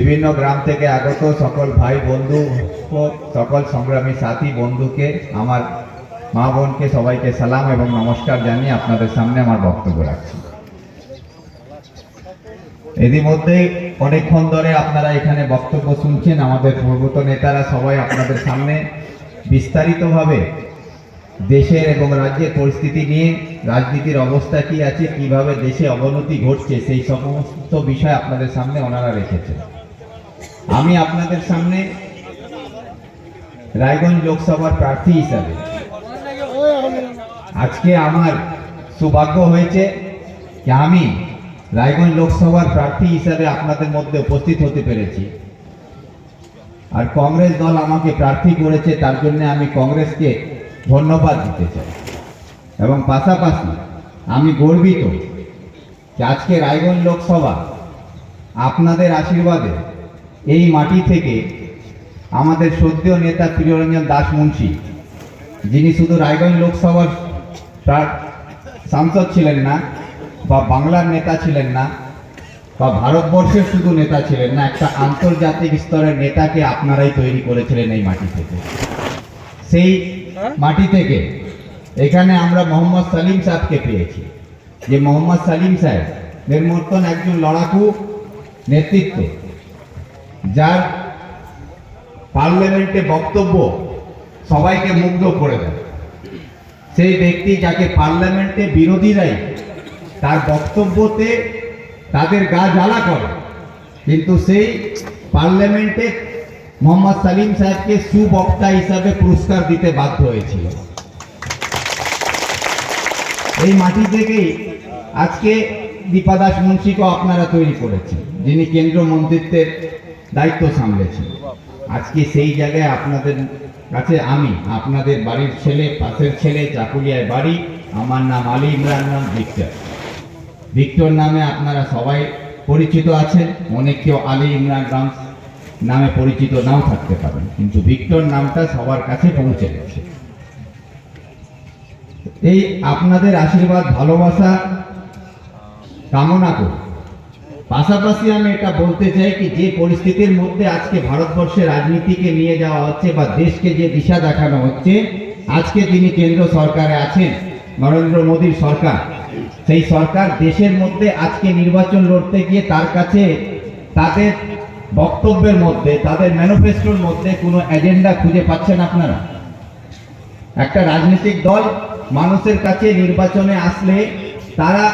বিভিন্ন গ্রাম থেকে আগত সকল ভাই বন্ধু সকল সংগ্রামী সাথী বন্ধুকে, আমার মা বোনকে সবাইকে সালাম এবং নমস্কার জানিয়ে আপনাদের সামনে আমার বক্তব্য রাখছি। ইতিমধ্যে অনেকক্ষণ ধরে আপনারা এখানে বক্তব্য শুনছেন, আমাদের পূর্বত নেতারা সবাই আপনাদের সামনে বিস্তারিতভাবে দেশের এবং রাজ্যের পরিস্থিতি নিয়ে, রাজনীতির অবস্থা কি আছে, কীভাবে দেশে অবনতি ঘটছে, সেই সমস্ত বিষয় আপনাদের সামনে ওনারা রেখেছেন। আমি আপনাদের সামনে রায়গঞ্জ লোকসভার প্রার্থী হিসাবে আজকে আমার সৌভাগ্য হয়েছে যে আমি রায়গঞ্জ লোকসভার প্রার্থী হিসাবে আপনাদের মধ্যে উপস্থিত হতে পেরেছি। আর কংগ্রেস দল আমাকে প্রার্থী করেছে, তার জন্য আমি কংগ্রেসকে ধন্যবাদ দিতে চাই। এবং পাশাপাশি আমি গর্বিত যে আজকে রায়গঞ্জ লোকসভা আপনাদের আশীর্বাদে এই মাটি থেকে আমাদের সদ্য নেতা প্রিয়রঞ্জন দাস মুন্সী যিনি শুধু রায়গঞ্জ লোকসভার সাংসদ ছিলেন না বা বাংলার নেতা ছিলেন না বা ভারতবর্ষের শুধু নেতা ছিলেন না একটা আন্তর্জাতিক স্তরের নেতাকে আপনারাই তৈরি করেছিলেন এই মাটি থেকে। সেই মাটি থেকে এখানে আমরা মোহাম্মদ সালিম সাহেবকে পেয়েছি। যে মোহাম্মদ সালিম সাহেব এর মতন একজন লড়াকু নেতৃত্বে যার পার্লামেন্টে বক্তব্য সবাইকে মুগ্ধ করে দেয়। সেই ব্যক্তি যাকে পার্লামেন্টে বিরোধীরাই তার বক্তব্যতে তাদের গা জ্বালা করে, কিন্তু সেই পার্লামেন্টে মোহাম্মদ সালিম সাহেবকে সুবক্তা হিসাবে পুরস্কার দিতে বাধ্য হয়েছিল। এই মাটি থেকেই আজকে দীপা দাস মুন্সিকেও আপনারা তৈরি করেছেন, যিনি কেন্দ্র মন্ত্রিত্বের দায়িত্ব সামলেছেন। আজকে সেই জায়গায় আপনাদের কাছে আমি, আপনাদের বাড়ির ছেলে, পাশের ছেলে চাকুলিয়ায় বাড়ি, আমার নাম আলী ইমরান, নাম ভিক্টর। ভিক্টর নামে আপনারা সবাই পরিচিত আছেন, অনেক কেউ আলী ইমরান রাম নামে পরিচিত নাও থাকতে পারেন, কিন্তু ভিক্টর নামটা সবার কাছে পৌঁছে গেছে। এই আপনাদের আশীর্বাদ, ভালোবাসা, কামনা করি। পাশাপাশি আমি এটা বলতে চাই কি, যে পরিস্থিতির মধ্যে আজকে ভারতবর্ষের রাজনীতিকে নিয়ে যাওয়া হচ্ছে বা দেশকে যে দিশা দেখানো হচ্ছে, আজকে তিনি কেন্দ্র সরকারে আছেন, নরেন্দ্র মোদীর সরকার, সেই সরকার দেশের মধ্যে আজকে নির্বাচন লড়তে গিয়ে তার কাছে তাদের বক্তব্যের মধ্যে, তাদের ম্যানিফেস্টোর মধ্যে কোনো এজেন্ডা খুঁজে পাচ্ছেন আপনারা? একটা রাজনৈতিক দল মানুষের কাছে নির্বাচনে আসলে তারা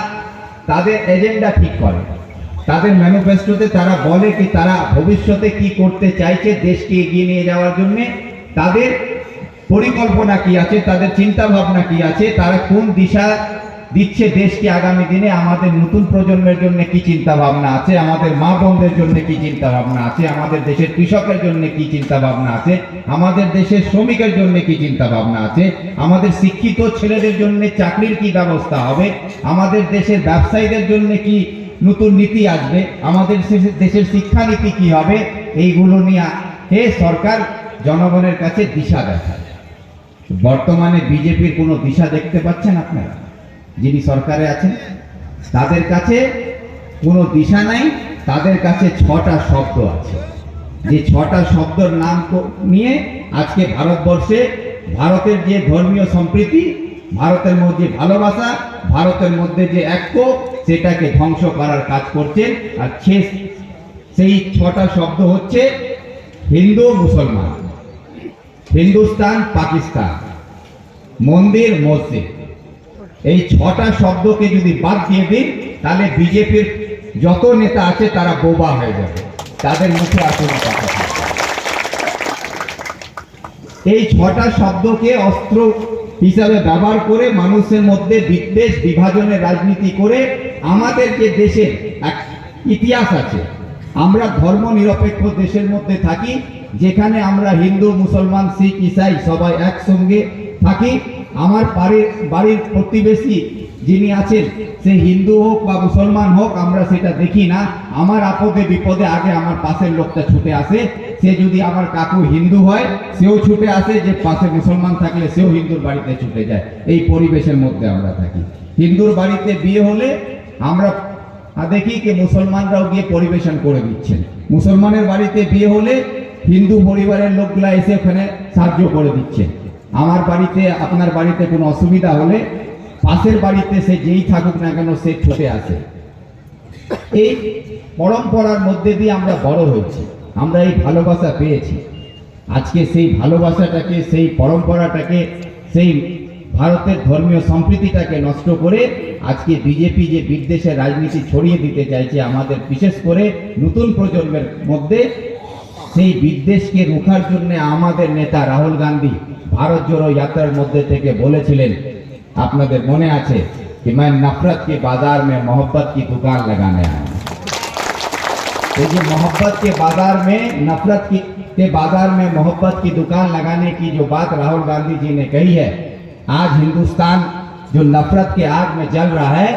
তাদের এজেন্ডা ঠিক করে। তাদের ম্যানিফেস্টোতে তারা বলে কি তারা ভবিষ্যতে কি করতে চাইছে, দেশকে এগিয়ে নিয়ে যাওয়ার জন্য। তাদের পরিকল্পনা কি আছে, তাদের চিন্তা ভাবনা কি আছে, তারা কোন দিশা দিচ্ছে দেশকে আগামী দিনে, আমাদের নতুন প্রজন্মের জন্য কি চিন্তা ভাবনা আছে, আমাদের মা বোনদের জন্য কি চিন্তা ভাবনা আছে, আমাদের দেশের কৃষকের জন্য কি চিন্তা ভাবনা আছে, আমাদের দেশের শ্রমিকের জন্য কি চিন্তা ভাবনা আছে, আমাদের শিক্ষিত ছেলেদের জন্য চাকরির কি ব্যবস্থা হবে, আমাদের দেশের ব্যবসায়ীদের জন্য কি নতুন নীতি আসবে। আমাদের দেশের- শিক্ষানীতি কি হবে, এইগুলো নিয়ে হে সরকার জনগণের কাছে দিশা দেখায় বর্তমানে বিজেপির কোনো দিশা দেখতে পাচ্ছেন আপনারা? যিনি সরকারে আছেন, তাদের কাছে কোনো দিশা নাই, তাদের কাছে ছটা শব্দ আছে। যে ছটা শব্দর নাম নিয়ে আজকে ভারতবর্ষে ভারতের যে ধর্মীয় সম্প্রীতি, ভারতের মধ্যে ভালোবাসা, ভারতের মধ্যে যে ঐক্য সেটাকে ধ্বংস করার কাজ করছেন আর শেষ, সেই ছটা শব্দ হচ্ছে হিন্দু মুসলমান, হিন্দুস্তান, পাকিস্তান, মন্দির, মসজিদ। এই ছটা শব্দকে যদি বাদ দিয়ে দিন, তাহলে বিজেপির যত নেতা আছে তারা বোবা হয়ে যাবে। তাদের মুখে কোনো কথা এই ছটা শব্দকে অস্ত্র হিসাবে ব্যবহার করে মানুষের মধ্যে বিদ্বেষ, বিভাজনের রাজনীতি করে আমাদের যে দেশের এক ইতিহাস আছে। আমরা ধর্ম নিরপেক্ষ দেশের মধ্যে থাকি, যেখানে আমরা হিন্দু, মুসলমান, শিখ, ইসাই সবাই একসঙ্গে থাকি। আমার বাড়ির বাড়ির প্রতিবেশী যিনি আছেন, সে হিন্দু হোক বা মুসলমান হোক, আমরা সেটা দেখি না। আমার আপদে বিপদে আগে আমার পাশের লোকটা ছুটে আসে। সে যদি আমার কাকু হিন্দু হয়, সেও ছুটে আসে। যে পাশে মুসলমান থাকলে সেও হিন্দুর বাড়িতে ছুটে যায়। এই পরিবেশের মধ্যে আমরা থাকি। হিন্দুর বাড়িতে বিয়ে হলে আমরা দেখি কি মুসলমানরাও গিয়ে পরিবেশন করে দিচ্ছেন। মুসলমানের বাড়িতে বিয়ে হলে হিন্দু পরিবারের লোকগুলা এসে ওখানে সাহায্য করে দিচ্ছে আমার বাড়িতে, আপনার বাড়িতে কোনো অসুবিধা হলে পাশের বাড়িতে সে যেই থাকুক না কেন সে ছুটে আসে এই পরম্পরার মধ্যে দিয়ে আমরা বড় হয়েছি। আমরা এই ভালোবাসা পেয়েছি। আজকে সেই ভালোবাসাটাকে, সেই পরম্পরাটাকে, সেই ভারতের ধর্মীয় সম্প্রীতিটাকে নষ্ট করে আজকে বিজেপি যে বিদ্বেষের রাজনীতি ছড়িয়ে দিতে চাইছে আমাদের বিশেষ করে নতুন প্রজন্মের মধ্যে সেই বিদ্বেষকে রোখার জন্য আমাদের নেতা রাহুল গান্ধী ভারত জোড়ো যাত্রার মধ্যে থেকে বলেছিলেন আপনাদের মনে আছে कि मैं नफरत के बाजार में मोहब्बत की दुकान लगाने आया हूं ये जो मोहब्बत के बाजार में नफरत की के बाजार में मोहब्बत की दुकान लगाने की जो बात राहुल गांधी जी ने कही है आज हिंदुस्तान जो नफरत के आग में जल रहा है,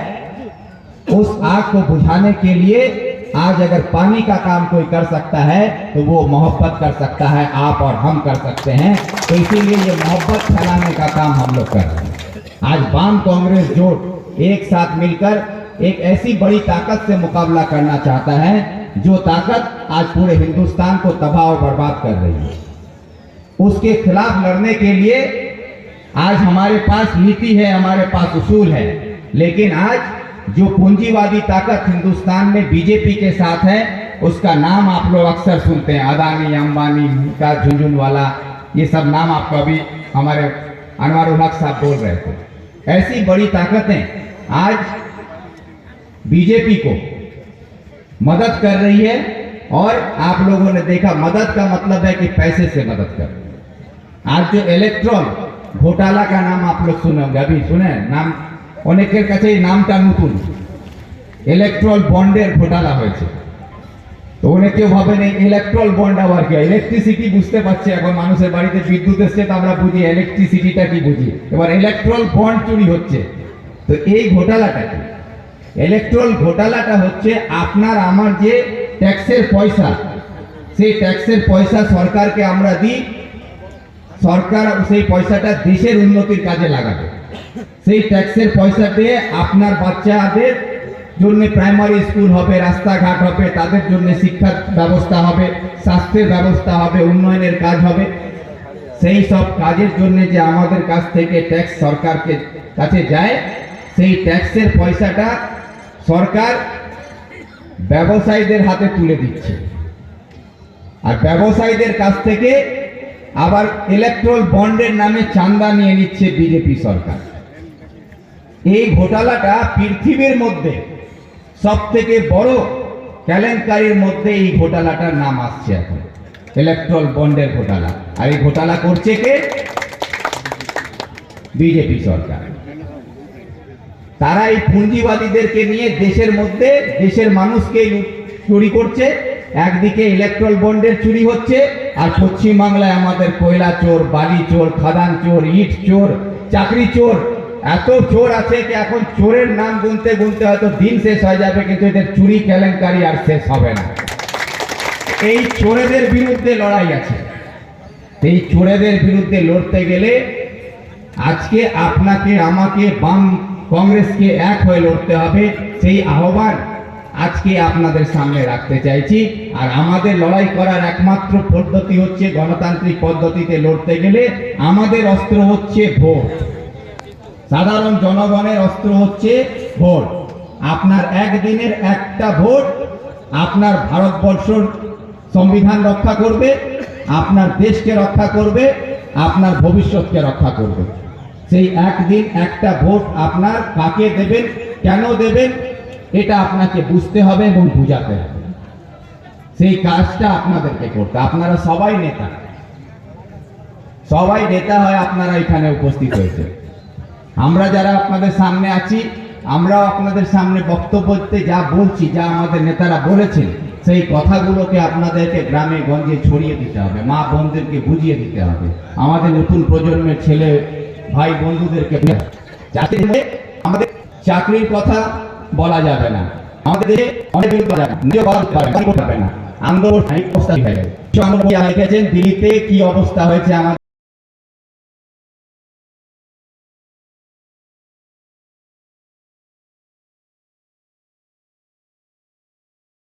उस आग को बुझाने के लिए आज अगर पानी का काम कोई कर सकता है तो वो मोहब्बत कर सकता है, आप और हम कर सकते हैं। तो इसीलिए ये मोहब्बत फैलाने का काम हम लोग कर रहे हैं। आज वाम कांग्रेस जोड़ एक साथ मिलकर एक ऐसी बड़ी ताकत से मुकाबला करना चाहता है, जो ताकत आज पूरे हिंदुस्तान को तबाह और बर्बाद कर रही है। उसके खिलाफ लड़ने के लिए आज हमारे पास नीति है, हमारे पास उसूल है। लेकिन आज जो पूंजीवादी ताकत हिंदुस्तान में बीजेपी के साथ है, उसका नाम आप लोग अक्सर सुनते हैं। अदानी, अंबानी का झुंझुनवाला, ये सब नाम आपको अभी हमारे अनवर हक साहब बोल रहे थे। ऐसी बड़ी ताकतें आज बीजेपी को मदद कर रही है और आप लोगों ने देखा, मदद का मतलब है कि पैसे से मदद कर आज जो इलेक्ट्रॉन ঘোটালা কা নাম আপলোক শুনে যাবি শুনেন? নাম, অনেকের কাছেই এই নামটা নতুন। ইলেকট্রল বন্ডের ঘোটালা হয়েছে। তো অনেকে ভাবেন এই ইলেকট্রল বন্ড আবার কি? ইলেকট্রিসিটি বুঝতে পারছে, এখন মানুষের বাড়িতে বিদ্যুৎ এসছে, তো আমরা বুঝি ইলেকট্রিসিটিটা কি বুঝি? এবার ইলেকট্রল বন্ড চুরি হচ্ছে। তো এই ঘোটালাটা কি? ইলেকট্রল ঘোটালাটা হচ্ছে আপনার, আমার যে ট্যাক্সের পয়সা, সেই ট্যাক্সের পয়সা সরকারকে আমরা দিই সরকার সেই পয়সাটা দেশের উন্নতির কাজে লাগাবে। সেই ট্যাক্সের পয়সা দিয়ে আপনার বাচ্চাদের জন্য প্রাইমারি স্কুল হবে, রাস্তাঘাট হবে, তাদের জন্য শিক্ষার ব্যবস্থা হবে, স্বাস্থ্যের ব্যবস্থা হবে, উন্নয়নের কাজ হবে। সেই সব কাজের জন্য যে আমাদের কাছ থেকে ট্যাক্স সরকারকে কাছে যায়, সেই ট্যাক্সের পয়সাটা সরকার ব্যবসায়ীদের হাতে তুলে দিচ্ছে। আর ব্যবসায়ীদের কাছ থেকে আবার ইলেকট্রল বন্ডের নামে চান্দা নিয়ে নিচ্ছে বিজেপি সরকার। এই ঘোটালাটা পৃথিবীর মধ্যে সব থেকে বড় কেলেঙ্কারির মধ্যে এই ঘোটালাটার নাম আসছে এখন। ইলেকট্রল বন্ডের ঘোটালা। আর এই ঘোটালা করছে কে? বিজেপি সরকার। তারা এই পুঁজিবাদীদেরকে নিয়ে দেশের মধ্যে দেশের মানুষকে চুরি করছে, একদিকে ইলেকট্রল বন্ডের চুরি হচ্ছে আর পশ্চিম বাংলায় আমাদের কয়লা চোর, বালি চোর, খাদান চোর, ইট চোর, চাকরি চোর, এত চোর আছে কি এখন চোরের নাম গুনতে গুনতে হয়তো দিন শেষ হয়ে যাবে, কিন্তু এদের চুরি, কেলেঙ্কারি আর শেষ হবে না। এই চোরেদের বিরুদ্ধে লড়াই আছে। এই চোরেদের বিরুদ্ধে লড়তে গেলে আজকে আপনাকে, আমাকে, বাম কংগ্রেসকে এক হয়ে লড়তে হবে, সেই আহ্বান আজকে আপনাদের সামনে রাখতে চাইছি, আর আমাদের লড়াই করার একমাত্র পদ্ধতি হচ্ছে গণতান্ত্রিক পদ্ধতিতে লড়তে গেলে আমাদের অস্ত্র হচ্ছে ভোট। সাধারণ জনগণের অস্ত্র হচ্ছে ভোট। আপনার একদিনের একটা ভোট আপনার ভারতবর্ষর সংবিধান রক্ষা করবে, আপনার দেশকে রক্ষা করবে, আপনার ভবিষ্যৎকে রক্ষা করবে। সেই একদিন একটা ভোট আপনার কাকে দেবেন, কেন দেবেন এটা আপনাকে বুঝতে হবে এবং বুঝাতে হবে। সেই কাজটা আপনাদেরকে করতে আপনারা সবাই নেতা। সবাই নেতা হয় আপনারা এখানে উপস্থিত হয়েছে। আমরা যারা আপনাদের সামনে আছি, আমরাও আপনাদের সামনে বক্তব্য দিতে যা বলছি, যা আমাদের নেতারা বলেছেন, সেই কথাগুলোকে আপনাদেরকে গ্রামে গঞ্জে ছড়িয়ে দিতে হবে, মা বোনদেরকে বুঝিয়ে দিতে হবে। আমাদের নতুন প্রজন্মের ছেলে, ভাই বন্ধুদেরকে আমাদের চাকরির কথা বলা যাবে না। আমাদের দেশে অনেক বিরুদ্ধে। নিজে বলা না, আন্দোলন হয়ে গেছে। আন্দোলন দিল্লিতে কি অবস্থা হয়েছে আমাদের